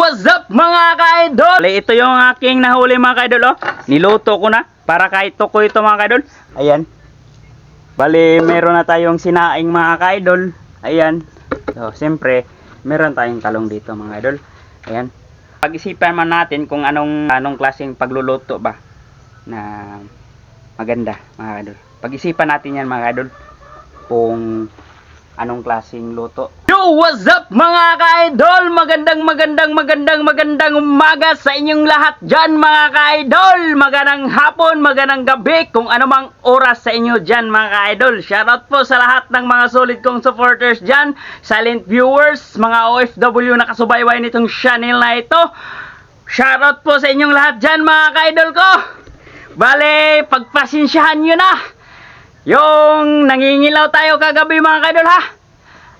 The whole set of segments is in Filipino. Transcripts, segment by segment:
what's up mga ka-idol? Ito yung aking nahuli mga ka-idol oh. Niluto ko na para kahit ko ito mga ka-idol. Ayan. Bali, meron na tayong sinaing mga ka-idol. Ayan. So, siyempre, meron tayong talong dito mga idol. Ayan. Pag-isipan man natin kung anong anong klaseng pagluluto ba na maganda mga idol. Pag-isipan natin yan mga idol kung anong klaseng luto. Yo, what's up mga ka-idol? Magandang magandang magandang magandang umaga sa inyong lahat dyan mga ka-idol. Magandang hapon, magandang gabi, kung anumang oras sa inyo dyan mga ka-idol. Shoutout po sa lahat ng mga solid kong supporters dyan, silent viewers, mga OFW na kasubayway nitong channel na ito. Shoutout po sa inyong lahat dyan mga ka-idol ko. Bale, pagpasensyahan nyo na. Yung nangingilaw tayo kagabi mga kadol ha.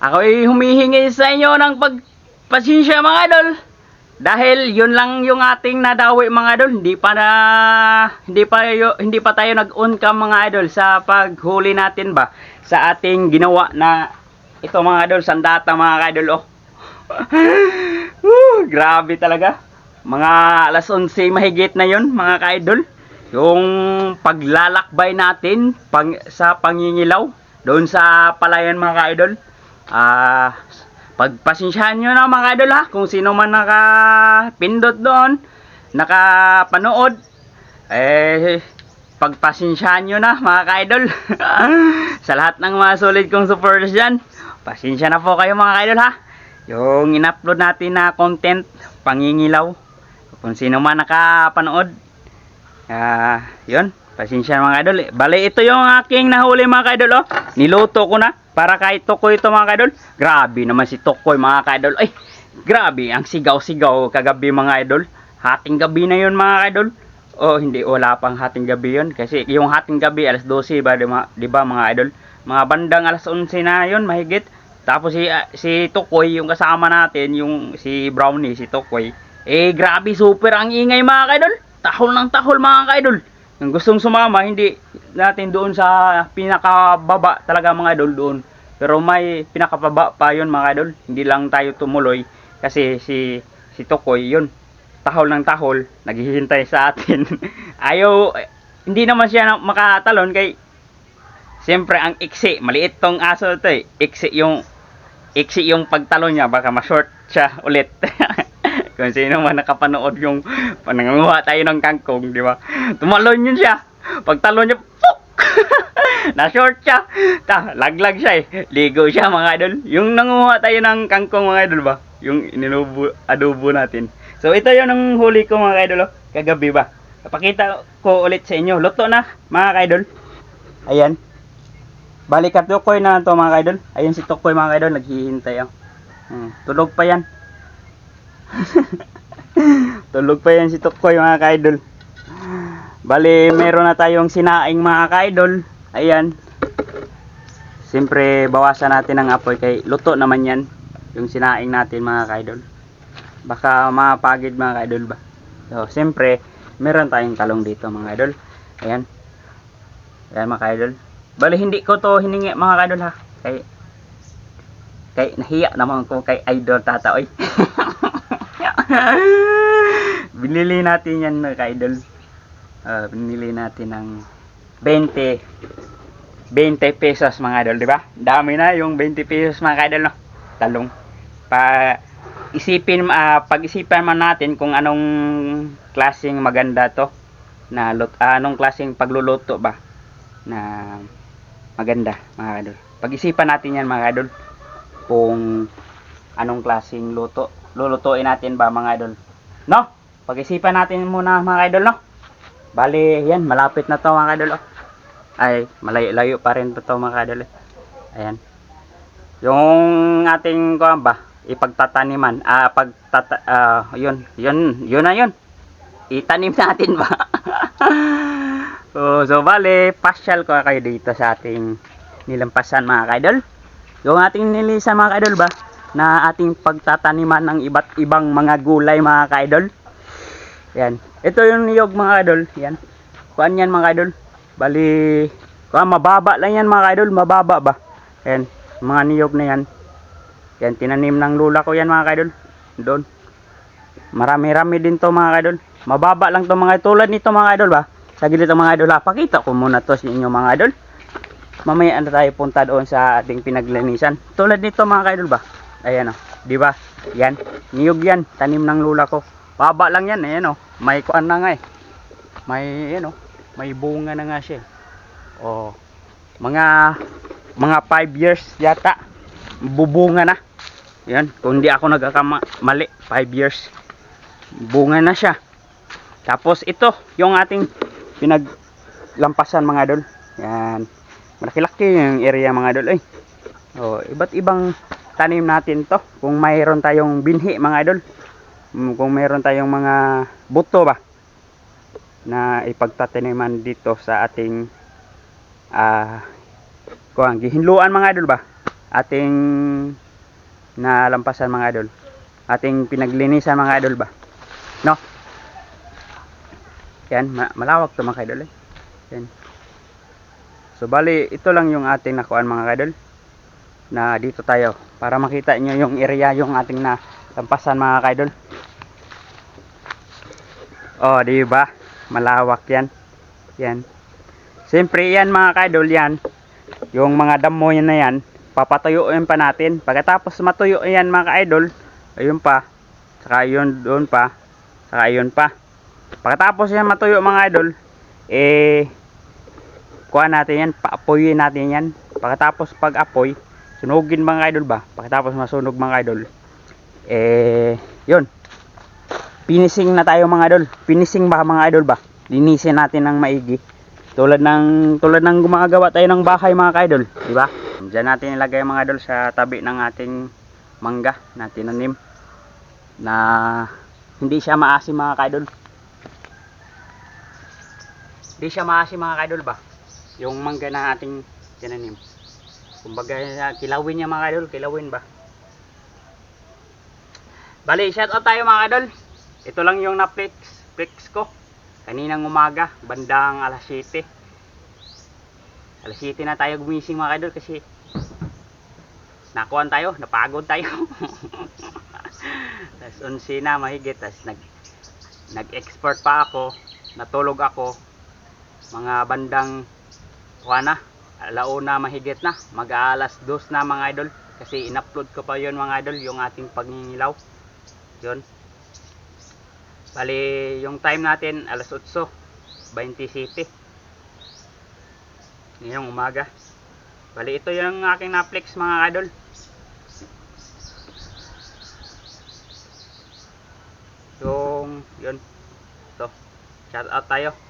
Ako'y humihingi sa inyo ng pagpasensya mga idol. Dahil yun lang yung ating nadawi mga idol. Hindi pa na hindi pa hindi pa tayo nag-on cam mga idol sa paghuli natin ba sa ating ginawa na ito mga idol sandata mga idol oh. Woo, grabe talaga. Mga alas 11 mahigit na yun mga ka-idol. Yung paglalakbay natin pang, sa pangingilaw doon sa palayan mga ka-idol. Ah, pagpasensyahan nyo na mga ka-idol ha kung sino man nakapindot doon, nakapanood. Eh, pagpasensyahan nyo na mga ka-idol. sa lahat ng mga solid kong supporters dyan, pasensya na po kayo mga ka-idol ha. Yung in-upload natin na content, pangingilaw. Kung sino man nakapanood, Ah, yun. Pasensya mga idol. Bale, ito yung aking nahuli mga idol. Oh. Niluto ko na para kahit Tokoy ito mga idol. Grabe naman si Tokoy mga idol. Ay, grabe. Ang sigaw-sigaw kagabi mga idol. Hating gabi na yun mga idol. Oh, hindi. Wala pang hating gabi yun. Kasi yung hating gabi, alas 12 ba, di, ba mga idol? Mga bandang alas 11 na yun, mahigit. Tapos si, ah, si Tokoy, yung kasama natin, yung si Brownie, si Tokoy. Eh, grabe, super ang ingay mga idol tahol ng tahol mga ka-idol. Kung gustong sumama, hindi natin doon sa pinakababa talaga mga idol doon. Pero may pinakababa pa yun mga idol. Hindi lang tayo tumuloy kasi si si Tokoy yun. Tahol ng tahol, naghihintay sa atin. Ayaw, hindi naman siya makatalon kay Siyempre ang iksi, maliit tong aso ito eh. Iksi yung iksi yung pagtalon niya, baka ma-short siya ulit. Kung sino man nakapanood yung pananganguha tayo ng kangkong, di ba? Tumalon yun siya. Pagtalon niya, puk! Na-short siya. Ta, laglag siya eh. Ligo siya mga idol. Yung nanguha tayo ng kangkong mga idol ba? Yung ininubo, adobo natin. So ito yung ang huli ko mga idol oh. Kagabi ba? Papakita ko ulit sa inyo. Luto na mga idol. Ayan. Balikat Tukoy na to mga idol. Ayun si Tukoy mga idol. Naghihintay oh. Hmm, tulog pa yan. Tulog pa yan si Tukoy mga ka-idol. Bali, meron na tayong sinaing mga ka-idol. Ayan. Siyempre, bawasan natin ang apoy kay luto naman yan. Yung sinaing natin mga ka-idol. Baka mapagid mga ka-idol ba. So, siyempre, meron tayong talong dito mga idol. Ayan. Ayan mga ka-idol. Bali, hindi ko to hiningi mga ka-idol ha. Kay, kay nahiya naman ko kay idol tataoy. binili natin yan mga ka-idol. Ah, binili natin ng 20 20 pesos mga idol, di ba? Dami na yung 20 pesos mga ka-idol, no? Talong. Pa isipin ah, pag-isipan man natin kung anong klaseng maganda to na lut ah, anong klaseng pagluluto ba na maganda mga idol. Pag-isipan natin yan mga idol kung anong klaseng luto lulutuin natin ba mga idol. No? Pag-isipan natin muna mga idol, no? Bali, yan, malapit na to mga idol. Oh. Ay, malayo-layo pa rin to mga idol. eh. Ayan. Yung ating kuan ba, ipagtataniman, ah pagtata ah yun, yun, yun na yun. Itanim natin ba? oh, so bale, pasyal ko kayo dito sa ating nilampasan mga idol. Yung ating nilisan mga idol ba, na ating pagtataniman ng iba't ibang mga gulay mga ka-idol. Yan. Ito yung niyog mga idol. Yan. Kuan yan mga idol. Bali, kuan mababa lang yan mga idol. Mababa ba? Yan. Mga niyog na yan. Yan, tinanim ng lula ko yan mga idol. Doon. Marami-rami din to mga idol. Mababa lang to mga. Tulad nito mga idol ba? Sa gilid mga idol ha. Pakita ko muna to sa inyo mga idol. Mamaya na tayo punta doon sa ating pinaglinisan. Tulad nito mga idol ba? Ayan o. Di ba? Yan. Niyog yan. Tanim ng lula ko. Baba lang yan. Ayan o. May kuan na nga eh. May ayan o. May bunga na nga siya. Oh. Mga mga 5 years yata. Bubunga na. Yan, kung di ako nagkakamali, 5 years. Bunga na siya. Tapos ito, yung ating pinaglampasan mga idol. Yan. Malaki-laki yung area mga idol. Eh. Oh, iba't ibang tanim natin to. Kung mayroon tayong binhi mga idol. Mm, Kung mayroon tayong mga buto ba na ipagtataniman dito sa ating ah kuang gihinluan mga idol ba ating nalampasan mga idol ating pinaglinisan mga idol ba no yan ma- malawak to mga idol eh. yan so bali ito lang yung ating nakuan mga idol na dito tayo para makita nyo yung area yung ating nalampasan mga idol oh di ba? Malawak yan. Yan. Siyempre yan mga kaidol yan. Yung mga damo yan na yan papatuyuin pa natin. Pagkatapos matuyo yan mga kaidol ayun pa. Saka yun doon pa. Saka yun pa. Pagkatapos yan matuyo mga idol eh kuha natin yan paapoyin natin yan. Pagkatapos pag apoy sunugin mga idol ba? Pagkatapos masunog mga idol. Eh yun. Finishing na tayo mga idol. Finishing ba mga idol ba? Linisin natin ng maigi. Tulad ng tulad ng gumagawa tayo ng bahay mga idol di ba? Diyan natin ilagay mga idol sa tabi ng ating mangga na tinanim na hindi siya maasim mga idol hindi siya maasim mga idol ba? Yung mangga na ating tinanim kumbaga kilawin niya mga idol kilawin ba? Bali shout out tayo mga idol. Ito lang yung na-flex flex ko. Kaninang umaga bandang alas 7 alas 7 na tayo gumising mga idol kasi nakuan tayo napagod tayo. Tas 11 na mahigit. Tas nag nag-export pa ako natulog ako. Mga bandang kuha na alauna mahigit na mag alas 2 na mga idol kasi in-upload ko pa yon mga idol yung ating pagngingilaw yon Bali, yung time natin, alas 8, 27. Ngayong umaga. Bali, ito yung aking na-flex mga idol. Yung, yun. Ito. Shout out tayo.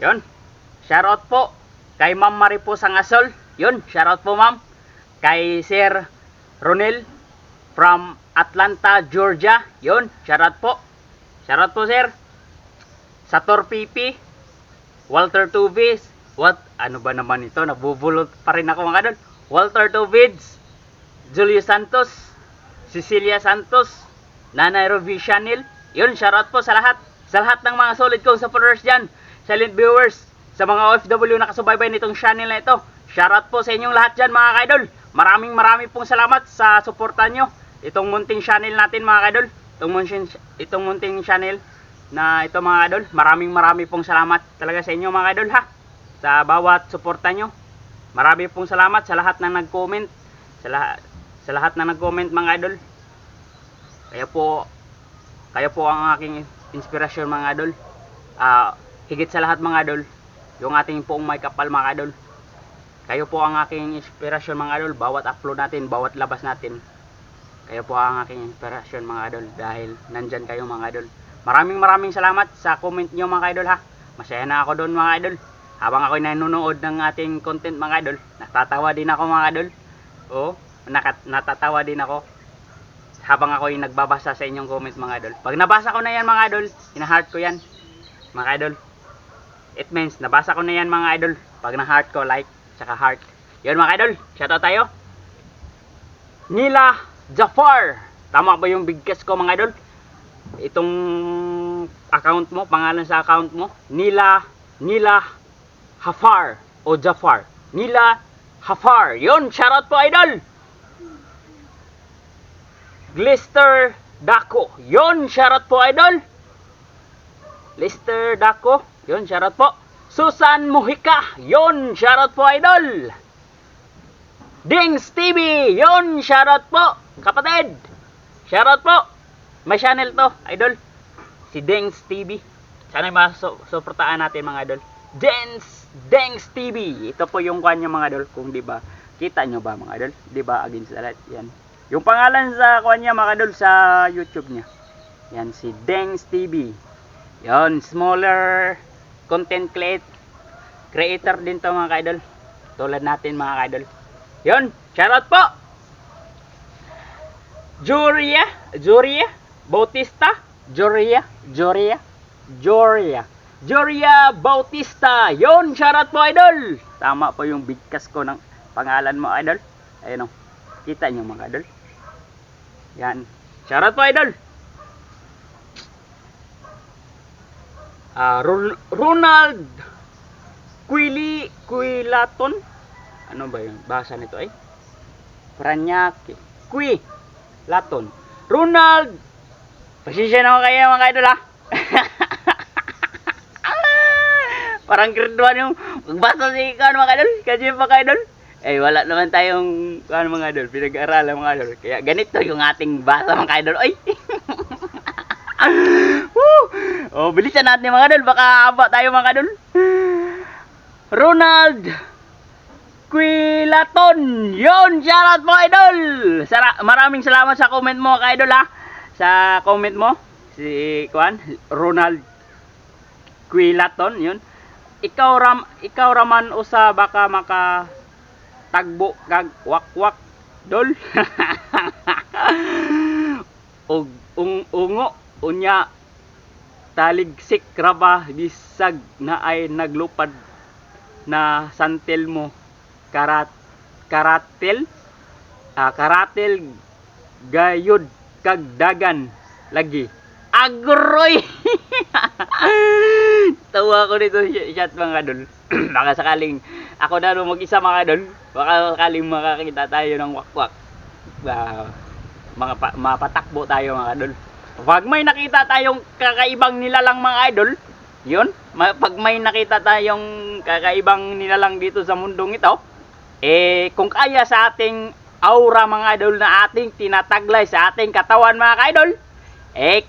Yun. Shout out po kay Ma'am Maripo Sangasol. Yun, shout out po ma'am. Kay Sir Ronel from Atlanta, Georgia. Yun, shoutout po. Shoutout po, sir. Sator Pipi, Walter Tuvis, what, ano ba naman ito? Nabubulot pa rin ako mga doon. Walter Tuvids, Julio Santos, Cecilia Santos, Nanay Rovi Chanel. Yun, shoutout po sa lahat. Sa lahat ng mga solid kong supporters dyan. Silent viewers, sa mga OFW na kasubaybay nitong channel na ito. Shoutout po sa inyong lahat dyan mga idol. Maraming maraming pong salamat sa suporta nyo. Itong munting channel natin mga kadol itong munting, itong munting channel na ito mga kadol maraming marami pong salamat talaga sa inyo mga kadol ha? Sa bawat suporta nyo. Marami pong salamat sa lahat na nag-comment. Sa lahat sa lahat na nag-comment mga idol kaya po kaya po ang aking inspirasyon mga idol Ah, higit sa lahat mga idol yung ating poong may kapal mga idol kayo po ang aking inspirasyon mga idol bawat upload natin bawat labas natin kayo po ang aking inspirasyon mga idol dahil nandyan kayo mga idol. Maraming maraming salamat sa comment nyo mga idol ha. Masaya na ako doon mga idol. Habang ako'y nanonood ng ating content mga idol, natatawa din ako mga idol. Oo, nakat natatawa din ako. Habang ako'y nagbabasa sa inyong comment mga idol. Pag nabasa ko na yan mga idol, ina-heart ko yan. Mga idol. It means nabasa ko na yan mga idol. Pag na-heart ko, like, tsaka heart. Yun mga idol, shoutout tayo. Nila Jafar. Tama ba yung bigkas ko mga idol? Itong account mo, pangalan sa account mo, Nila Nila Hafar o Jafar. Nila Hafar. Yun, shoutout po idol. Glister Daco. Yon, shoutout po idol. Lister Daco. Yon, shoutout po. Susan Muhika. Yon, shoutout po idol. Dings TV. Yon, shoutout po. Kapatid. Shoutout po. May channel to, idol. Si Dings TV. Sana masuportaan natin mga idol. Dance Dengs TV. Ito po yung kanya mga idol. Kung di ba, kita nyo ba mga idol? Di ba against the light? Yan. Yung pangalan sa kanya mga idol sa YouTube niya. Yan si Dengs TV. Yan, smaller content create, creator din to mga idol. Tulad natin mga idol. Yon, shoutout po. Joria, Joria, Bautista, Joria, Joria, Joria. Joria Bautista. Yon, shoutout po idol. Tama po yung bigkas ko ng pangalan mo idol. Ayun o. Kita nyo mga idol. Yan. Shoutout po idol. Ron- Ronald Quili Quilaton. Ano ba yung basa nito ay? Pranyaki. Qui Laton. Ronald Pasensya na ako kayo mga idol ha. Parang grade 1 yung magbasa si kan mga idol. Kasi mga idol. Eh wala naman tayong kan mga idol. Pinag-aralan mga idol. Kaya ganito yung ating basa mga idol. Oy. Oh, bilisan natin mga idol. Baka aba tayo mga idol. Ronald Quilaton. Yon, shoutout mo idol. Sara maraming salamat sa comment mo ka idol ha. Sa comment mo si Kwan Ronald Quilaton, yun. Ikaw ram ikaw raman usa baka maka tagbo kag wakwak dol. og ung ungo unya taligsik raba bisag na ay naglupad na santel mo. Karat karatel? Ah, karatel gayud kag dagan lagi. Agroy! Tawa ko dito chat mga dol. Baka sakaling ako na rin mag-isa mga dol. Baka sakaling makakita tayo ng wakwak. Ah, mga pa, mapatakbo tayo mga dol pag may nakita tayong kakaibang nilalang mga idol yun pag may nakita tayong kakaibang nilalang dito sa mundong ito eh kung kaya sa ating aura mga idol na ating tinataglay sa ating katawan mga idol eh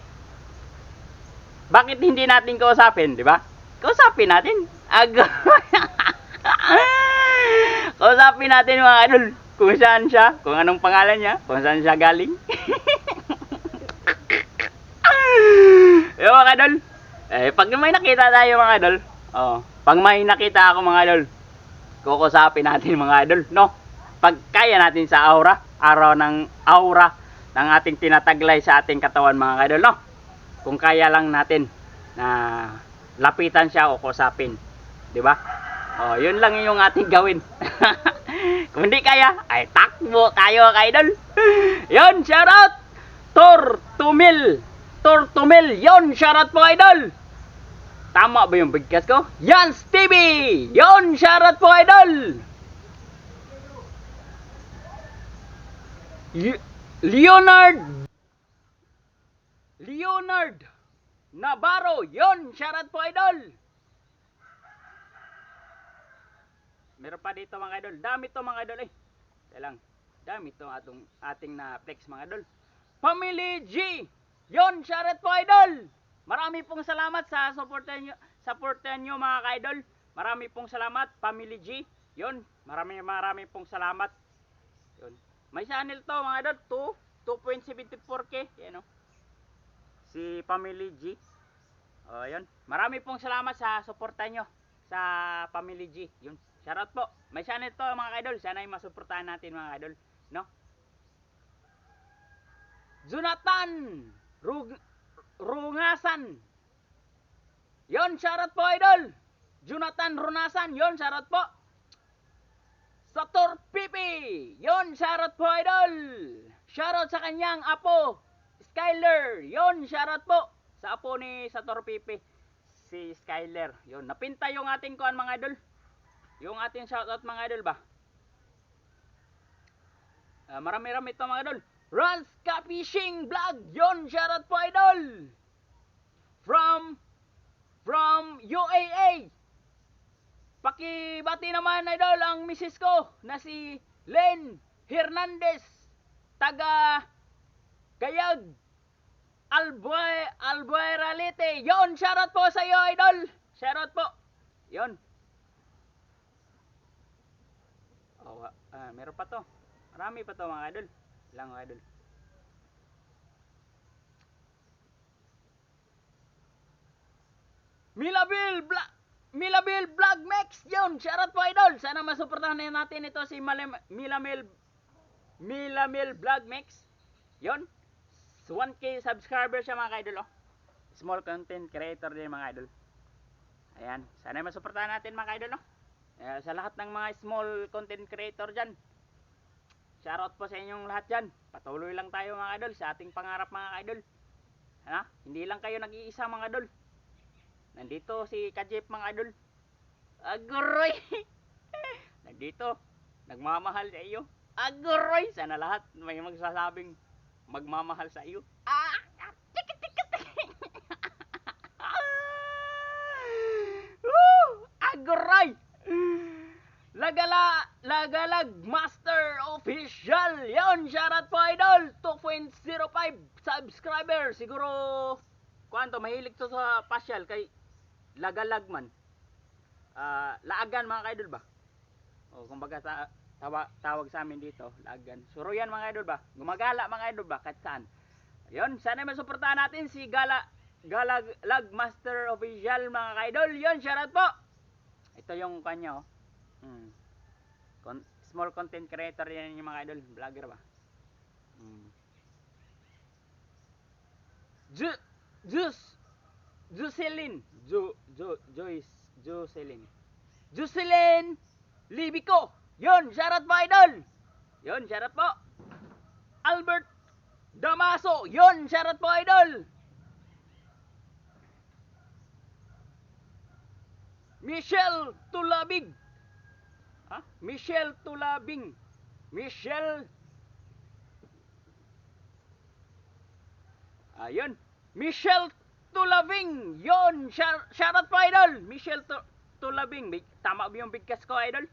bakit hindi natin kausapin, di ba? Kausapin natin. Ag kausapin natin mga idol kung saan siya, kung anong pangalan niya, kung saan siya galing. Yo mga idol. Eh, pag may nakita tayo mga idol, oh, pag may nakita ako mga idol, kukusapin natin mga idol, no? Pag kaya natin sa aura, araw ng aura ng ating tinataglay sa ating katawan mga idol, no? Kung kaya lang natin na lapitan siya o kusapin, 'di ba? Oh, 'yun lang yung ating gawin. Kung hindi kaya, ay takbo tayo mga idol. 'Yun, shout out Tor Tumil. Tor Tumil, 'yun, shout out po idol. Tama ba yung bigkas ko? Yan, Stevie! Yon, shoutout po, idol! Leonard! Leonard! Navarro! Yon, shoutout po, idol! Meron pa dito mga idol. Dami to mga idol eh. Kaya lang. Dami to atong ating na flex mga idol. Family G! Yon, shoutout po, idol! Marami pong salamat sa supportan nyo, supportan nyo mga ka-idol. Marami pong salamat, Family G. Yun, marami marami pong salamat. Yun. May channel to mga idol, 2, 2.74k. Yan o. Si Family G. O, yun. Marami pong salamat sa suporta nyo sa Family G. Yun. Shoutout po. May channel to mga idol. Sana ay masuportahan natin mga idol. No? Jonathan Rug Rungasan. Yon, shoutout po idol. Jonathan Runasan, yon, shoutout po. Sator Pipi, yon, shoutout po idol. Shoutout sa kanyang apo, Skyler, yon, shoutout po. Sa apo ni Sator Pipi, si Skyler. Yon, napinta yung ating kuan mga idol. Yung ating shoutout mga idol ba? Ah, marami-rami ito mga idol. Rans Ka Fishing Vlog. Yon, shoutout po idol. From from UAA. Pakibati naman idol ang misis ko na si Len Hernandez taga Kayag Albuay Albueralite. Yon, shoutout po sa iyo idol. Shoutout po. Yon. Oh, ah, meron pa to. Marami pa to mga idol. Lang mga idol. Milabil Bla Milabil Vlog Max yun. Shoutout po idol. Sana masuportahan na natin ito si Malim, Milamil Milamil Vlog Max. Yun. So 1k subscriber siya mga idol oh. Small content creator din mga idol. Ayan. Sana masuportahan natin mga idol oh. Eh, sa lahat ng mga small content creator dyan. Shoutout po sa inyong lahat dyan. Patuloy lang tayo mga idol sa ating pangarap mga idol. Ha? Hindi lang kayo nag-iisa mga idol. Nandito si Kajep mga idol. Aguroy! Nandito. Nagmamahal sa iyo. Aguroy! Sana lahat may magsasabing magmamahal sa iyo. Ah! Tikit, tikit, tikit. Woo! Aguroy! Lagala, lagalag master official. Yon, shoutout po idol. 2.05 subscriber. Siguro, kuanto, mahilig to sa pasyal kay lagalag man. Ah, laagan mga kaidol ba? O, kumbaga ta tawa, tawag sa amin dito, laagan. Suruyan mga idol ba? Gumagala mga idol ba? Kahit saan. Yon, sana masuportahan natin si Gala Galag Lag Master Official mga kaidol. Yon, shoutout po. Ito yung kanya oh. Hmm. Con- small content creator yan yung mga idol, vlogger ba? Hmm. Ju Jus Jocelyn Jo Jo Joyce Jocelyn Jocelyn Libico. Yon, shoutout po idol. Yon, shoutout po. Albert Damaso. Yon, shoutout po idol. Michelle Tulabig Ha? Michelle Tulabing. Michelle Ayun. Michelle Tulabing. Yon, shout shoutout po idol. Michelle Tu- Tulabing. Bi- Tama ba yung bigkas ko idol?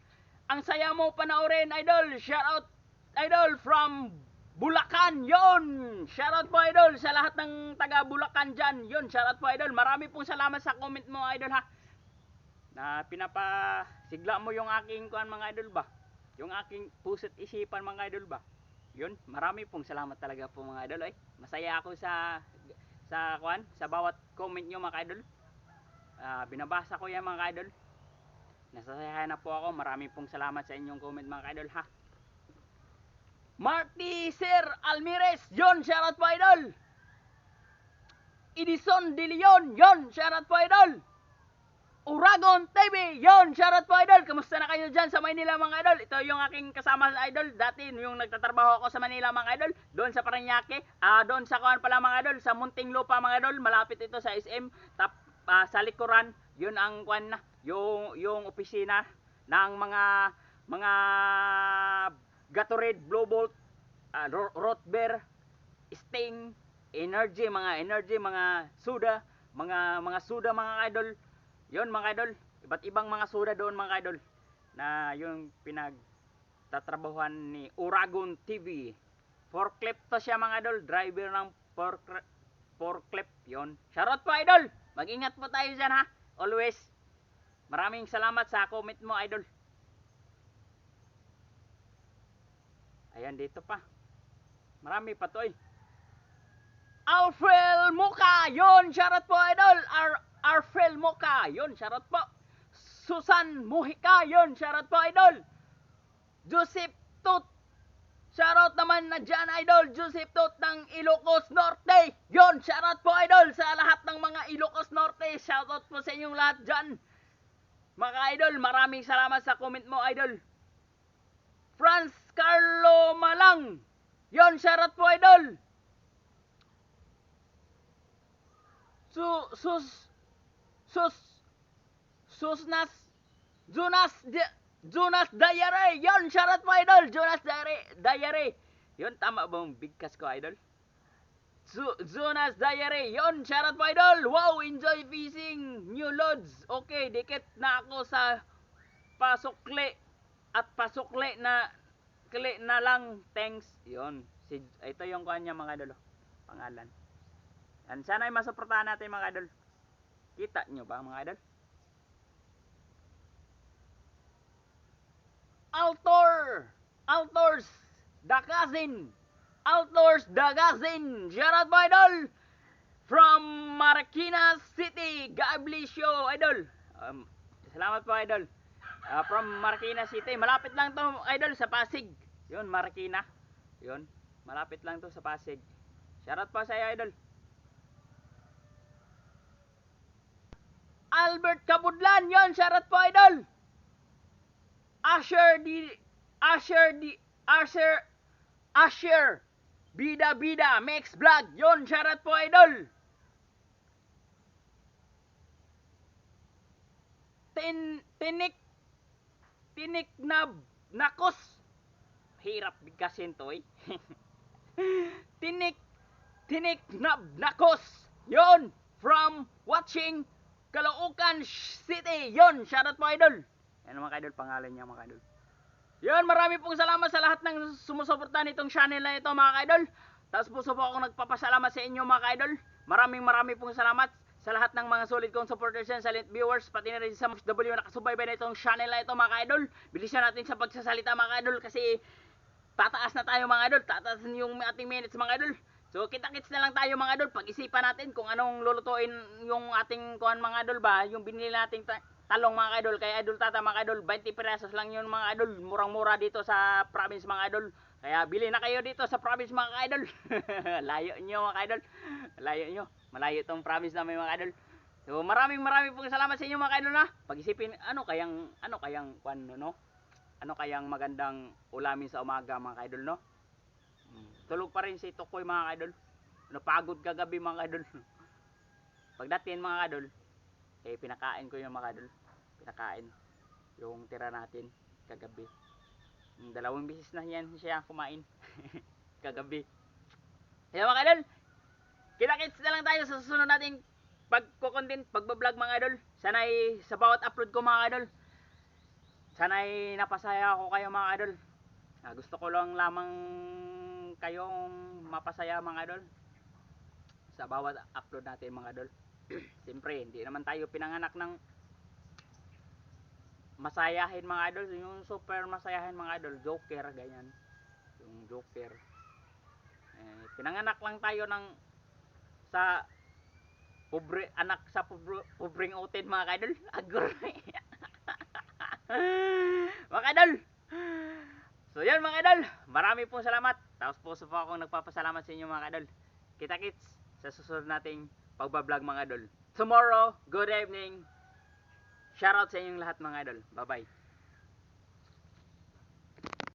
Ang saya mo panoorin idol. Shoutout idol from Bulacan. Yon. Shoutout po idol sa lahat ng taga Bulacan diyan. Yon, shoutout po idol. Marami pong salamat sa comment mo idol ha na pinapasigla mo yung aking kuan mga idol ba? Yung aking puso't isipan mga idol ba? Yun marami pong salamat talaga po mga idol ay masaya ako sa sa kuan sa bawat comment nyo mga idol. Ah, binabasa ko yan mga idol. Nasasayahan na po ako. Marami pong salamat sa inyong comment mga idol ha? Marty Sir Almirez yon shoutout po idol. Edison De Leon yon shoutout po idol Uragon TV. Yon, shoutout po idol. Kamusta na kayo dyan sa Manila mga idol? Ito yung aking kasama sa idol. Dati yung nagtatrabaho ako sa Manila mga idol. Doon sa Paranaque. Ah, doon sa kuan pala mga idol. Sa Munting Lupa mga idol. Malapit ito sa SM. Tap, ah, sa likuran. Yun ang kuan na. Yung, yung opisina ng mga mga Gatorade, Blue Bolt, ah, Ro- Root Beer, Sting, Energy, mga energy, mga soda, mga mga soda mga idol. Yon mga idol, iba't ibang mga soda doon mga idol na yung pinag tatrabahuan ni Uragon TV. Forklift to siya mga idol, driver ng fork- forklift yon. Shoutout po idol. Mag-ingat po tayo diyan ha. Always. Maraming salamat sa comment mo idol. Ayan dito pa. Marami pa to eh. Alfred Moka, yon, shoutout po idol. Ar Arfel Moka, yon, shoutout po. Susan Muhika, yon, shoutout po idol. Joseph Tut, shoutout naman na dyan idol. Joseph Tut ng Ilocos Norte, yon, shoutout po idol sa lahat ng mga Ilocos Norte. Shoutout po sa inyong lahat dyan. Mga idol, maraming salamat sa comment mo idol. Franz Carlo Malang, yon, shoutout po idol. Su sus sus susnas Jonas Di- Jonas Dayare yon shoutout po idol Jonas Dayare Dayare Yun, tama ba ang bigkas ko, idol? Zu- Zunas Diary, yun, shoutout po, idol! Wow, enjoy fishing! New loads! Okay, dikit na ako sa pasukli at pasukli na kli na lang, thanks. Yun, si, ito yung kuha niya, mga idol, pangalan. Yan, sana ay masuportahan natin, mga idol. Kita nyo ba, mga idol? Altor! Altors! Dakasin! Outdoors Dagasin! Shoutout po, idol! From Marikina City! God bless you, idol! Um, salamat po, idol. Ah, from Marikina City. Malapit lang to, idol, sa Pasig. Yun, Marikina. Yun. Malapit lang to sa Pasig. Shoutout po sa iyo, idol. Albert Kabudlan, yon shoutout po, idol. Asher di Asher di Asher Asher Bida Bida Max Vlog yon shoutout po idol. Tin Tinik Tinik na Nakos Hirap bigkasin to eh. Tinik Tinik na Nakos yon from watching Caloocan City yon shoutout po idol yan mga idol pangalan niya mga idol yun, marami pong salamat sa lahat ng sumusuporta nitong channel na ito mga idol. Tapos puso po ako nagpapasalamat sa inyo mga idol. Maraming maraming pong salamat sa lahat ng mga solid kong supporters yan, silent viewers, pati na rin sa W na nakasubaybay na itong channel na ito mga idol. Bilisan natin sa pagsasalita mga idol kasi tataas na tayo mga idol. Tataas yung ating minutes mga idol. So kita-kits na lang tayo mga idol. Pag-isipan natin kung anong lulutuin yung ating kuhan mga idol ba, yung binili nating ta- talong mga idol. Kay idol tata mga idol 20 pesos lang yun mga idol. Murang-mura dito sa province mga idol. Kaya bili na kayo dito sa province mga idol. Layo nyo mga idol. Layo nyo. Malayo tong province namin mga idol. So maraming maraming pong salamat sa inyo mga idol na pag-isipin ano kayang ano kayang kwan no? Ano kayang magandang ulamin sa umaga mga idol no tulog pa rin si Tukoy mga idol napagod kagabi mga idol pagdating mga idol eh pinakain ko yung mga idol pinakain yung tira natin kagabi. Mm, dalawang bisis na yan siya kumain kagabi. Kaya mga idol kita-kits na lang tayo sa susunod nating pagko-content, pagbablog mga idol sana'y sa bawat upload ko mga idol sana'y napasaya ako kayo mga idol Ah, gusto ko lang lamang kayong mapasaya mga idol sa bawat upload natin mga idol Siyempre, hindi naman tayo pinanganak ng masayahin mga idol. Yung super masayahin mga idol. Joker, ganyan. Yung Joker. Eh, pinanganak lang tayo ng sa pobre anak sa pobre, pobreng utin mga idol. Agor. mga idol. So yan mga idol. Marami pong salamat. Tapos po po akong nagpapasalamat sa inyo mga idol. Kita-kits sa susunod nating pagbablog mga idol. Tomorrow, good evening. Shoutout sa inyong lahat mga idol. Bye-bye.